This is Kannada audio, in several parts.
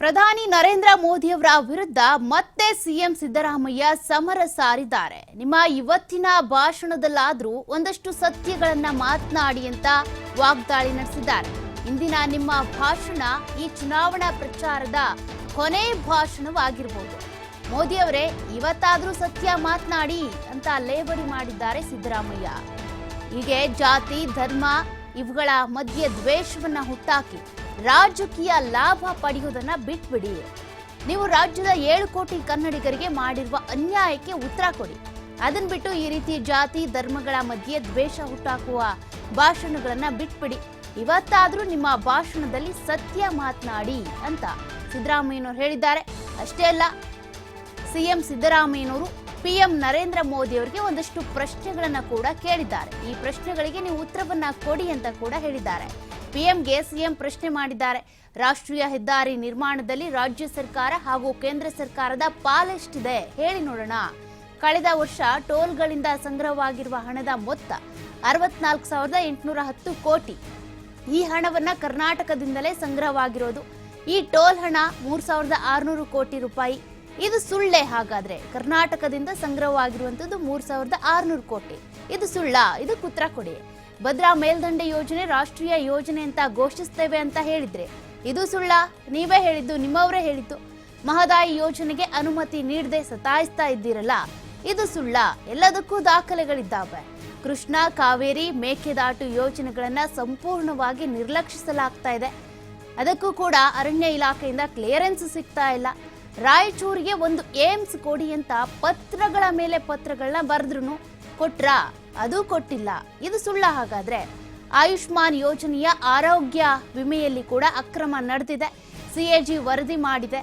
ಪ್ರಧಾನಿ ನರೇಂದ್ರ ಮೋದಿಯವರ ವಿರುದ್ಧ ಮತ್ತೆ ಸಿಎಂ ಸಿದ್ದರಾಮಯ್ಯ ಸಮರ ಸಾರಿದ್ದಾರೆ. ನಿಮ್ಮ ಇವತ್ತಿನ ಭಾಷಣದಲ್ಲಾದರೂ ಒಂದಷ್ಟು ಸತ್ಯಗಳನ್ನ ಮಾತನಾಡಿ ಅಂತ ವಾಗ್ದಾಳಿ ನಡೆಸಿದ್ದಾರೆ. ಇಂದಿನ ನಿಮ್ಮ ಭಾಷಣ ಈ ಚುನಾವಣಾ ಪ್ರಚಾರದ ಕೊನೆ ಭಾಷಣವಾಗಿರಬಹುದು ಮೋದಿಯವರೇ, ಇವತ್ತಾದರೂ ಸತ್ಯ ಮಾತನಾಡಿ ಅಂತ ಲೇಬರಿ ಮಾಡಿದ್ದಾರೆ ಸಿದ್ದರಾಮಯ್ಯ. ಹೀಗೆ ಜಾತಿ, ಧರ್ಮ ಇವುಗಳ ಮಧ್ಯೆ ದ್ವೇಷವನ್ನ ಹುಟ್ಟಾಕಿ ರಾಜಕೀಯ ಲಾಭ ಪಡೆಯುವುದನ್ನ ಬಿಟ್ಬಿಡಿ. ನೀವು ರಾಜ್ಯದ ಏಳು ಕೋಟಿ ಕನ್ನಡಿಗರಿಗೆ ಮಾಡಿರುವ ಅನ್ಯಾಯಕ್ಕೆ ಉತ್ತರ ಕೊಡಿ. ಅದನ್ನ ಬಿಟ್ಟು ಈ ರೀತಿ ಜಾತಿ, ಧರ್ಮಗಳ ಮಧ್ಯೆ ದ್ವೇಷ ಹುಟ್ಟಾಕುವ ಭಾಷಣಗಳನ್ನ ಬಿಟ್ಬಿಡಿ. ಇವತ್ತಾದ್ರೂ ನಿಮ್ಮ ಭಾಷಣದಲ್ಲಿ ಸತ್ಯ ಮಾತನಾಡಿ ಅಂತ ಸಿದ್ದರಾಮಯ್ಯನವರು ಹೇಳಿದ್ದಾರೆ. ಅಷ್ಟೇ ಅಲ್ಲ, ಸಿಎಂ ಸಿದ್ದರಾಮಯ್ಯನವರು ಪಿಎಂ ನರೇಂದ್ರ ಮೋದಿ ಅವರಿಗೆ ಒಂದಷ್ಟು ಪ್ರಶ್ನೆಗಳನ್ನ ಕೂಡ ಕೇಳಿದ್ದಾರೆ. ಈ ಪ್ರಶ್ನೆಗಳಿಗೆ ನೀವು ಉತ್ತರವನ್ನ ಕೊಡಿ ಅಂತ ಕೂಡ ಹೇಳಿದ್ದಾರೆ. ಪಿಎಂಗೆ ಸಿಎಂ ಪ್ರಶ್ನೆ ಮಾಡಿದ್ದಾರೆ. ರಾಷ್ಟ್ರೀಯ ಹೆದ್ದಾರಿ ನಿರ್ಮಾಣದಲ್ಲಿ ರಾಜ್ಯ ಸರ್ಕಾರ ಹಾಗೂ ಕೇಂದ್ರ ಸರ್ಕಾರದ ಪಾಲೆಷ್ಟಿದೆ. ಹೇಳಿ ನೋಡೋಣ. ಕಳೆದ ವರ್ಷ ಟೋಲ್ಗಳಿಂದ ಸಂಗ್ರಹವಾಗಿರುವ ಹಣದ ಮೊತ್ತ ಅರವತ್ನಾಲ್ಕು ಸಾವಿರದ ಎಂಟುನೂರ ಹತ್ತು ಕೋಟಿ. ಈ ಹಣವನ್ನು ಕರ್ನಾಟಕದಿಂದಲೇ ಸಂಗ್ರಹವಾಗಿರೋದು. ಈ ಟೋಲ್ ಹಣ ಮೂರು ಸಾವಿರದ ಆರುನೂರು ಕೋಟಿ ರೂಪಾಯಿ. ಇದು ಸುಳ್ಳೆ ಹಾಗಾದ್ರೆ. ಕರ್ನಾಟಕದಿಂದ ಸಂಗ್ರಹವಾಗಿರುವಂತದ್ದು ಮೂರು ಸಾವಿರದ ಆರುನೂರು ಕೋಟಿ. ಇದು ಸುಳ್ಳ. ಇದು ಕುತ್ರ ಕೊಡಿ. ಭದ್ರಾ ಮೇಲ್ದಂಡೆ ಯೋಜನೆ ರಾಷ್ಟ್ರೀಯ ಯೋಜನೆ ಅಂತ ಘೋಷಿಸ್ತೇವೆ ಅಂತ ಹೇಳಿದ್ರೆ ಇದು ಸುಳ್ಳ? ನೀವೇ ಹೇಳಿದ್ದು, ನಿಮ್ಮವರೇ ಹೇಳಿದ್ದು. ಮಹದಾಯಿ ಯೋಜನೆಗೆ ಅನುಮತಿ ನೀಡದೆ ಸತಾಯಿಸ್ತಾ ಇದ್ದೀರಲ್ಲ, ಇದು ಸುಳ್ಳ? ಎಲ್ಲದಕ್ಕೂ ದಾಖಲೆಗಳಿದ್ದಾವೆ. ಕೃಷ್ಣ, ಕಾವೇರಿ, ಮೇಕೆದಾಟು ಯೋಜನೆಗಳನ್ನ ಸಂಪೂರ್ಣವಾಗಿ ನಿರ್ಲಕ್ಷಿಸಲಾಗ್ತಾ ಇದೆ. ಅದಕ್ಕೂ ಕೂಡ ಅರಣ್ಯ ಇಲಾಖೆಯಿಂದ ಕ್ಲಿಯರೆನ್ಸ್ ಸಿಗ್ತಾ ಇಲ್ಲ. ರಾಯಚೂರಿಗೆ ಒಂದು ಏಮ್ಸ್ ಕೊಡಿ ಅಂತ ಪತ್ರಗಳ ಮೇಲೆ ಪತ್ರಗಳನ್ನ ಬರೆದ್ರು ಕೊಟ್ರಾ? ಅದು ಕೊಟ್ಟಿಲ್ಲ. ಇದು ಸುಳ್ಳ ಹಾಗಾದ್ರೆ. ಆಯುಷ್ಮಾನ್ ಯೋಜನೆಯ ಆರೋಗ್ಯ ವಿಮೆಯಲ್ಲಿ ಕೂಡ ಅಕ್ರಮ ನಡೆದಿದೆ. ಸಿಎಜಿ ವರದಿ ಮಾಡಿದೆ.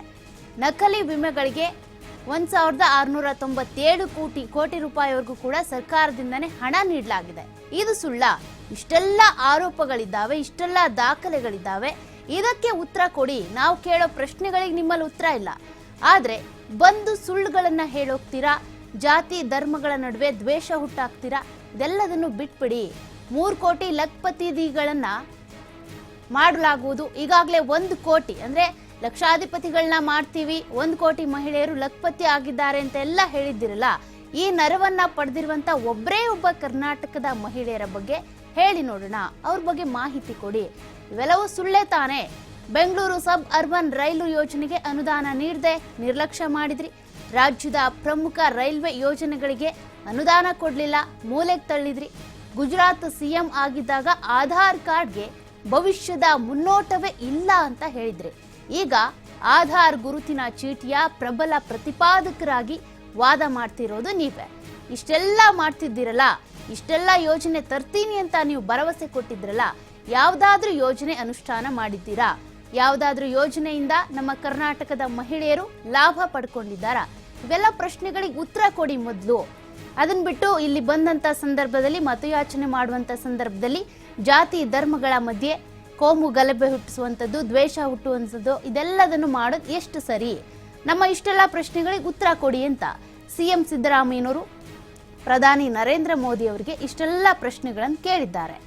ನಕಲಿ ವಿಮೆಗಳಿಗೆ ಒಂದು ಸಾವಿರದ ಆರುನೂರ ತೊಂಬತ್ತೇಳು ಕೋಟಿ ಕೋಟಿ ರೂಪಾಯಿವರೆಗೂ ಕೂಡ ಸರ್ಕಾರದಿಂದನೇ ಹಣ ನೀಡಲಾಗಿದೆ. ಇದು ಸುಳ್ಳ. ಇಷ್ಟೆಲ್ಲ ಆರೋಪಗಳಿದ್ದಾವೆ, ಇಷ್ಟೆಲ್ಲ ದಾಖಲೆಗಳಿದ್ದಾವೆ. ಇದಕ್ಕೆ ಉತ್ತರ ಕೊಡಿ. ನಾವು ಕೇಳೋ ಪ್ರಶ್ನೆಗಳಿಗೆ ನಿಮ್ಮಲ್ಲಿ ಉತ್ತರ ಇಲ್ಲ. ಆದರೆ ಬಂದು ಸುಳ್ಳುಗಳನ್ನು ಹೇಳೋಗ್ತೀರಾ? ಜಾತಿ ಧರ್ಮಗಳ ನಡುವೆ ದ್ವೇಷ ಹುಟ್ಟಾಕ್ತೀರಾ? ಇದೆಲ್ಲದನ್ನು ಬಿಟ್ಬಿಡಿ. ಮೂರು ಕೋಟಿ ಲಖ್ಪತಿಗಳನ್ನ ಮಾಡಲಾಗುವುದು. ಈಗಾಗಲೇ ಒಂದು ಕೋಟಿ, ಅಂದ್ರೆ ಲಕ್ಷಾಧಿಪತಿಗಳನ್ನ ಮಾಡ್ತೀವಿ. ಒಂದು ಕೋಟಿ ಮಹಿಳೆಯರು ಲಕ್ಪತಿ ಆಗಿದ್ದಾರೆ ಅಂತ ಎಲ್ಲ ಹೇಳಿದ್ದಿರಲ್ಲ, ಈ ನರವನ್ನ ಪಡೆದಿರುವಂತ ಒಬ್ಬರೇ ಒಬ್ಬ ಕರ್ನಾಟಕದ ಮಹಿಳೆಯರ ಬಗ್ಗೆ ಹೇಳಿ ನೋಡೋಣ. ಅವ್ರ ಬಗ್ಗೆ ಮಾಹಿತಿ ಕೊಡಿ. ಇವೆಲ್ಲವೂ ಸುಳ್ಳೇ ತಾನೆ? ಬೆಂಗಳೂರು ಸಬ್ ಅರ್ಬನ್ ರೈಲು ಯೋಜನೆಗೆ ಅನುದಾನ ನೀಡದೆ ನಿರ್ಲಕ್ಷ್ಯ ಮಾಡಿದ್ರಿ. ರಾಜ್ಯದ ಪ್ರಮುಖ ರೈಲ್ವೆ ಯೋಜನೆಗಳಿಗೆ ಅನುದಾನ ಕೊಡಲಿಲ್ಲ, ಮೂಲೆಗೆ ತಳ್ಳಿದ್ರಿ. ಗುಜರಾತ್ ಸಿಎಂ ಆಗಿದ್ದಾಗ ಆಧಾರ್ ಕಾರ್ಡ್ಗೆ ಭವಿಷ್ಯದ ಮುನ್ನೋಟವೇ ಇಲ್ಲ ಅಂತ ಹೇಳಿದ್ರಿ. ಈಗ ಆಧಾರ್ ಗುರುತಿನ ಚೀಟಿಯ ಪ್ರಬಲ ಪ್ರತಿಪಾದಕರಾಗಿ ವಾದ ಮಾಡ್ತಿರೋದು ನೀವೇ. ಇಷ್ಟೆಲ್ಲ ಮಾಡ್ತಿದ್ದೀರಲ್ಲ, ಇಷ್ಟೆಲ್ಲ ಯೋಜನೆ ತರ್ತೀನಿ ಅಂತ ನೀವು ಭರವಸೆ ಕೊಟ್ಟಿದ್ರಲ್ಲ, ಯಾವುದಾದ್ರೂ ಯೋಜನೆ ಅನುಷ್ಠಾನ ಮಾಡಿದ್ದೀರಾ? ಯಾವುದಾದ್ರೂ ಯೋಜನೆಯಿಂದ ನಮ್ಮ ಕರ್ನಾಟಕದ ಮಹಿಳೆಯರು ಲಾಭ ಪಡ್ಕೊಂಡಿದ್ದಾರಾ? ಇವೆಲ್ಲ ಪ್ರಶ್ನೆಗಳಿಗೆ ಉತ್ತರ ಕೊಡಿ ಮೊದಲು. ಅದನ್ನ ಬಿಟ್ಟು ಇಲ್ಲಿ ಬಂದಂತ ಸಂದರ್ಭದಲ್ಲಿ, ಮತಯಾಚನೆ ಮಾಡುವಂತ ಸಂದರ್ಭದಲ್ಲಿ ಜಾತಿ, ಧರ್ಮಗಳ ಮಧ್ಯೆ ಕೋಮು ಗಲಭೆ ಹುಟ್ಟಿಸುವಂಥದ್ದು ದ್ವೇಷ ಹುಟ್ಟುವಂಥದ್ದು ಇದೆಲ್ಲದನ್ನು ಮಾಡೋದು ಎಷ್ಟು ಸರಿ? ನಮ್ಮ ಇಷ್ಟೆಲ್ಲ ಪ್ರಶ್ನೆಗಳಿಗೆ ಉತ್ತರ ಕೊಡಿ ಅಂತ ಸಿಎಂ ಸಿದ್ದರಾಮಯ್ಯನವರು ಪ್ರಧಾನಿ ನರೇಂದ್ರ ಮೋದಿ ಅವರಿಗೆ ಇಷ್ಟೆಲ್ಲ ಪ್ರಶ್ನೆಗಳನ್ನು ಕೇಳಿದ್ದಾರೆ.